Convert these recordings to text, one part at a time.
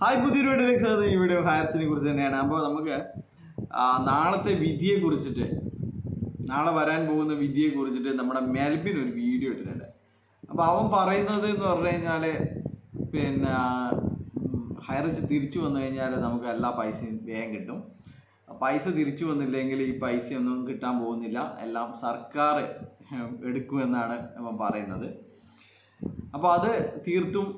Hi പുതിയൊരു വീട്ടിലേക്ക് സ്വാഗതം. ഈ വീഡിയോ ഹയർസിനെ കുറിച്ച് തന്നെയാണ്. അപ്പോൾ നമുക്ക് നാളത്തെ വിധിയെ കുറിച്ചിട്ട് നാളെ വരാൻ പോകുന്ന വിധിയെ കുറിച്ചിട്ട് നമ്മുടെ മെൽബിൻ ഒരു വീഡിയോ ഇട്ടിട്ടുണ്ട്. അപ്പോൾ അവൻ പറയുന്നത് എന്ന് പറഞ്ഞു കഴിഞ്ഞാൽ പിന്നെ ഹയർച്ച് തിരിച്ചു വന്നു കഴിഞ്ഞാൽ നമുക്ക് എല്ലാ പൈസയും വേഗം കിട്ടും. പൈസ തിരിച്ചു വന്നില്ലെങ്കിൽ ഈ പൈസയൊന്നും കിട്ടാൻ പോകുന്നില്ല. എല്ലാം സർക്കാർ എടുക്കുമെന്നാണ് അവൻ പറയുന്നത്. അപ്പോൾ അത് തീർത്തും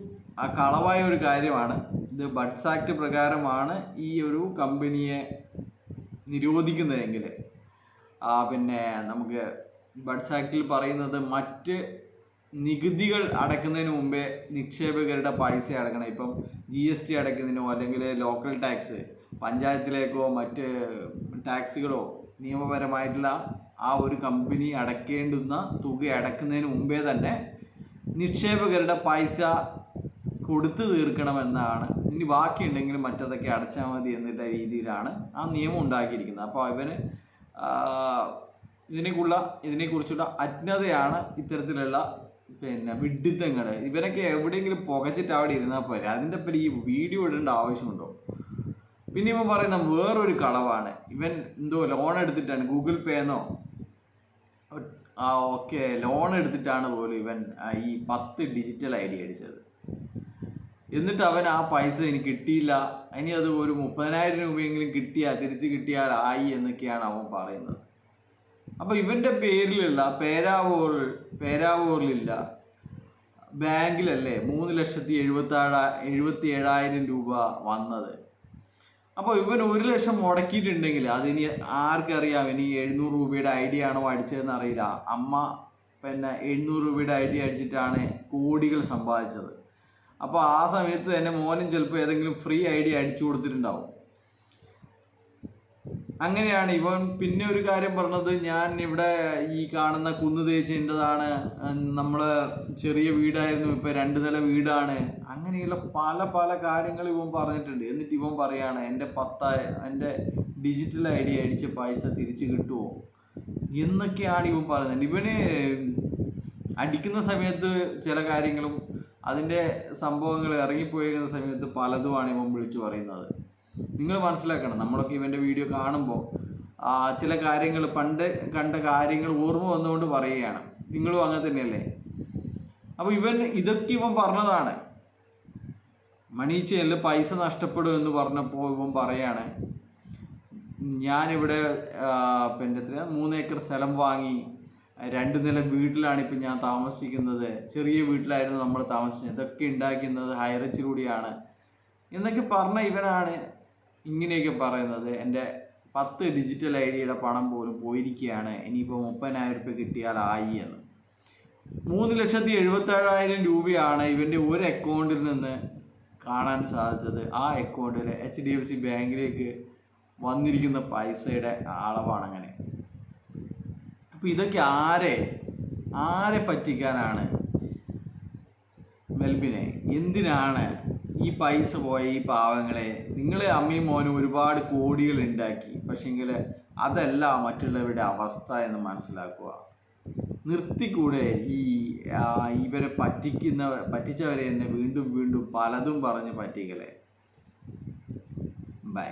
കളവായ ഒരു കാര്യമാണ്. ഇത് ബഡ്സ് ആക്ട് പ്രകാരമാണ് ഈ ഒരു കമ്പനിയെ നിരോധിക്കുന്നതെങ്കിൽ പിന്നെ നമുക്ക് ബഡ്സ് ആക്ടിൽ പറയുന്നത് മറ്റ് നികുതികൾ അടയ്ക്കുന്നതിന് മുമ്പേ നിക്ഷേപകരുടെ പൈസ അടക്കണം. ഇപ്പം ജി എസ് ടി അടയ്ക്കുന്നതിനോ അല്ലെങ്കിൽ ലോക്കൽ ടാക്സ് പഞ്ചായത്തിലേക്കോ മറ്റ് ടാക്സുകളോ നിയമപരമായിട്ടുള്ള ആ ഒരു കമ്പനി അടയ്ക്കേണ്ടുന്ന തുക അടയ്ക്കുന്നതിന് മുമ്പേ തന്നെ നിക്ഷേപകരുടെ പൈസ കൊടുത്തു തീർക്കണമെന്നാണ് ഇനി ബാക്കിയുണ്ടെങ്കിൽ മറ്റതൊക്കെ അടച്ചാൽ മതി എന്നുള്ള രീതിയിലാണ് ആ നിയമം ഉണ്ടാക്കിയിരിക്കുന്നത്. അപ്പോൾ ഇവന് ഇതിനേക്കുള്ള ഇതിനെക്കുറിച്ചുള്ള അജ്ഞതയാണ് ഇത്തരത്തിലുള്ള പിന്നെ വിഡിത്തങ്ങൾ ഇവരൊക്കെ എവിടെയെങ്കിലും പുകച്ചിട്ട് അവിടെ ഇരുന്നാൽ പോരെ. അതിന്റെ പേര് ഈ വീഡിയോ ഇടേണ്ട ആവശ്യമുണ്ടോ? പിന്നെ ഇവൻ പറയുന്ന വേറൊരു കളവാണ്. ഇവൻ എന്തോ ലോൺ എടുത്തിട്ടാണ്. ഗൂഗിൾ പേ എന്നോ? ആ ഓക്കെ. ലോൺ എടുത്തിട്ടാണ് പോലും ഇവൻ ഈ പത്ത് ഡിജിറ്റൽ ഐ ഡി അടിച്ചത്. എന്നിട്ട് അവൻ ആ പൈസ എനിക്ക് കിട്ടിയില്ല. ഇനി അത് ഒരു മുപ്പതിനായിരം രൂപയെങ്കിലും കിട്ടിയാൽ തിരിച്ച് കിട്ടിയാൽ ആയി എന്നൊക്കെയാണ് അവൻ പറയുന്നത്. അപ്പോൾ ഇവന്റെ പേരിലുള്ള പേരാവൂർ പേരാവൂറിലില്ല ബാങ്കിലല്ലേ മൂന്ന് ലക്ഷത്തി എഴുപത്താഴ എഴുപത്തി ഏഴായിരം രൂപ വന്നത്. അപ്പോൾ ഇവൻ ഒരു ലക്ഷം മുടക്കിയിട്ടുണ്ടെങ്കിൽ അതിനി ആർക്കറിയാം? ഇനി എഴുന്നൂറ് രൂപയുടെ ഐ ഡി ആണോ അടിച്ചതെന്ന് അറിയില്ല. അമ്മ പിന്നെ എഴുന്നൂറ് രൂപയുടെ ഐ ഡി അടിച്ചിട്ടാണ് കോടികൾ സമ്പാദിച്ചത്. അപ്പോൾ ആ സമയത്ത് തന്നെ മോനും ചിലപ്പോൾ ഏതെങ്കിലും ഫ്രീ ഐഡിയ അടിച്ചു കൊടുത്തിട്ടുണ്ടാവും. അങ്ങനെയാണ് ഇവൻ പിന്നെ ഒരു കാര്യം പറഞ്ഞത് ഞാൻ ഇവിടെ ഈ കാണുന്ന കുന്ന് തേച്ചതിന്റെതാണ് നമ്മൾ ചെറിയ വീടായിരുന്നു ഇപ്പം രണ്ട് നില വീടാണ്. അങ്ങനെയുള്ള പല പല കാര്യങ്ങൾ ഇവൻ പറഞ്ഞിട്ടുണ്ട്. എന്നിട്ട് ഇവൻ പറയാണ് എന്റെ പത്ത എന്റെ ഡിജിറ്റൽ ഐ ഡി അടിച്ച പൈസ തിരിച്ച് കിട്ടുമോ എന്നൊക്കെയാണ് ഇവൻ പറയുന്നത്. ഇവന് അടിക്കുന്ന സമയത്ത് ചില കാര്യങ്ങളും അതിന്റെ സംഭവങ്ങൾ ഇറങ്ങിപ്പോയിരുന്ന സമയത്ത് പലതുമാണ് ഇവൻ വിളിച്ചു പറയുന്നത്. നിങ്ങൾ മനസ്സിലാക്കണം നമ്മളൊക്കെ ഇവന്റെ വീഡിയോ കാണുമ്പോൾ ചില കാര്യങ്ങൾ പണ്ട് കണ്ട കാര്യങ്ങൾ ഓർമ്മ വന്നുകൊണ്ട് പറയുകയാണ്. നിങ്ങളും അങ്ങനെ തന്നെയല്ലേ? അപ്പോൾ ഇവൻ ഇതൊക്കെ ഇവൻ പറഞ്ഞതാണ്. മണീച്ചയിൽ പൈസ നഷ്ടപ്പെടും എന്ന് പറഞ്ഞപ്പോൾ ഇവൻ പറയാണ് ഞാനിവിടെ പിന്നെ എത്ര മൂന്ന് ഏക്കർ സ്ഥലം വാങ്ങി രണ്ട് നില വീട്ടിലാണ് ഇപ്പം ഞാൻ താമസിക്കുന്നത്. ചെറിയ വീട്ടിലായിരുന്നു നമ്മൾ താമസിച്ചത്. ഇതൊക്കെ ഉണ്ടാക്കുന്നത് ഹൈറച്ചിലൂടെയാണ്. എന്നൊക്കെ പറഞ്ഞ ഇവനാണ് ഇങ്ങനെയൊക്കെ പറയുന്നത്. എന്റെ പത്ത് ഡിജിറ്റൽ ഐ പണം പോലും പോയിരിക്കുകയാണ്. ഇനിയിപ്പോൾ മുപ്പതിനായിരം രൂപ കിട്ടിയാൽ ആയി എന്ന്. മൂന്ന് ലക്ഷത്തി എഴുപത്തേഴായിരം രൂപയാണ് ഇവന്റെ ഒരു അക്കൗണ്ടിൽ നിന്ന് കാണാൻ സാധിച്ചത്. ആ അക്കൗണ്ടിൽ എച്ച് ഡി എഫ് സി ബാങ്കിലേക്ക് വന്നിരിക്കുന്ന പൈസയുടെ അളവാണ് അങ്ങനെ. അപ്പോൾ ഇതൊക്കെ ആരെ ആരെ പറ്റിക്കാനാണ് മെൽബിനെ? എന്തിനാണ് ഈ പൈസ പോയ ഈ പാവങ്ങളെ? നിങ്ങൾ അമ്മയും മോനും ഒരുപാട് കോടികൾ ഉണ്ടാക്കി. പക്ഷെങ്കിൽ അതല്ല മറ്റുള്ളവരുടെ അവസ്ഥ എന്ന് മനസ്സിലാക്കുക. നിർത്തിക്കൂടെ ഈ ഇവരെ പറ്റിക്കുന്ന പറ്റിച്ചവരെ തന്നെ വീണ്ടും വീണ്ടും പലതും പറഞ്ഞ് പറ്റിക്കലേ. ബൈ.